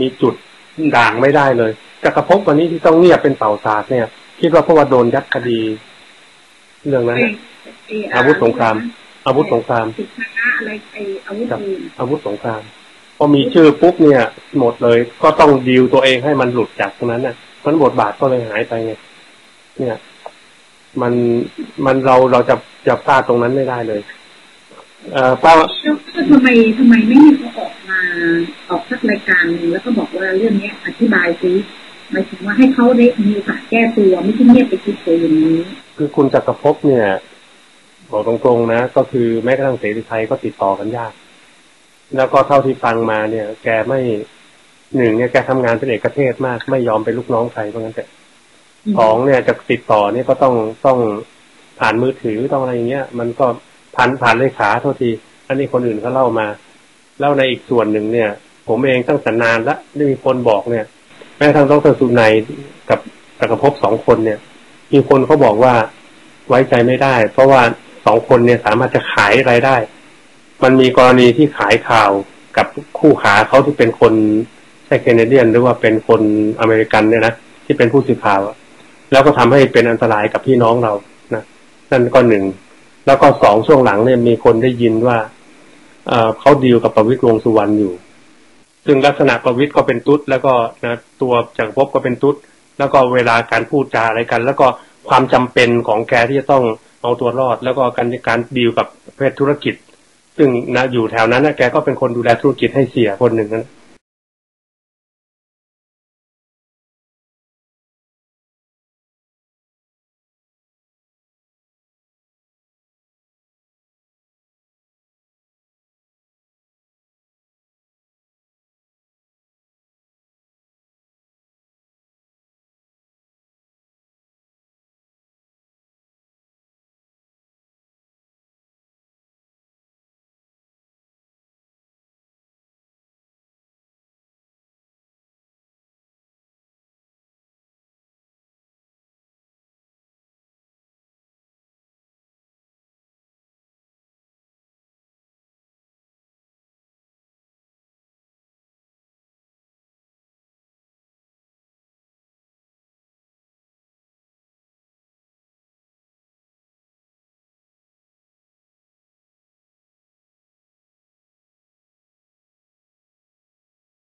มีจุดด่างไม่ได้เลยจักรภพวันนี้ที่ต้องเงียบเป็นเป่าศาสตร์เนี่ย คิดว่าเพราะว่าโดนยัดคดี เรื่องนั้นน่ะไอ้อาวุธสงคราม อาวุธสงครามสิทธนะอะไรไอ้อาวุธปืนอาวุธสงครามพอมีชื่อปุ๊บเนี่ย หมดเลย ก็ต้องดีลตัวเองให้มันหลุดจากตรงนั้นน่ะมันบทบาทก็เลยหายไปไงเนี่ย มันมันเราเราจะจะพลาดตรงนั้นไม่ได้เลย เอ่อป้าแล้วทำไมทำไมไม่มีเขาออกมาออกสักรายการหนึ่งแล้วก็บอกว่าเรื่องเนี้ย อธิบายซิหมายถึงว่าให้เขาได้มีโอกาสแก้ตัวไม่ใช่เงียบไปคิดตัวอย่างนี้ คือคุณจักรภพเนี่ยบอกตรงๆนะ ก็คือแม้กระทั่งเสรีไทยก็ติดต่อกันยาก แล้วก็เท่าที่ฟังมาเนี่ย แกไม่หนึ่งเนี่ยแกทำงานเป็นเอกเทศมาก ไม่ยอมเป็นลูกน้องใครเพราะงั้นแต่สองเนี่ยจะติดต่อเนี่ยก็ต้องต้องผ่านมือถือต้องอะไรอย่างเงี้ย มันก็ ผ่านผ่านเลขาเท่าที อันนี้คนอื่นเขาเล่ามาแล้วในอีกส่วนหนึ่งเนี่ย ผมเองตั้งแต่นานละได้มีคนบอกเนี่ย แม้ทั่งดรสุนัยกับจักรภพสองคนเนี่ย มีคนเขาบอกว่าไว้ใจไม่ได้ เพราะว่าสองคนเนี่ยสามารถจะขายรายได้ มันมีกรณีที่ขายข่าวกับคู่ขาเขาที่เป็นคนใช่แคนาเดียน หรือว่าเป็นคนอเมริกันเนี่ยนะที่เป็นผู้สื่อข่าวแล้วก็ทำให้เป็นอันตรายกับพี่น้องเรานะนั่นก็หนึ่ง แล้วก็สองช่วงหลังเนี่ยมีคนได้ยินว่าเเขาดีลกับประวิตรวงสุวรรณอยู่ ซึ่งลักษณะประวิตรก็เป็นตุ๊ดแล้วก็นะตัวจักรภพก็เป็นตุ๊ดแล้วก็เวลาการพูดจาอะไรกัน แล้วก็ความจำเป็นของแกที่จะต้องเอาตัวรอด แล้วก็การการดีลกับเพศธุรกิจ ซึ่งนะอยู่แถวนั้นนะแกก็เป็นคนดูแลธุรกิจให้เสียคนหนึ่งนะ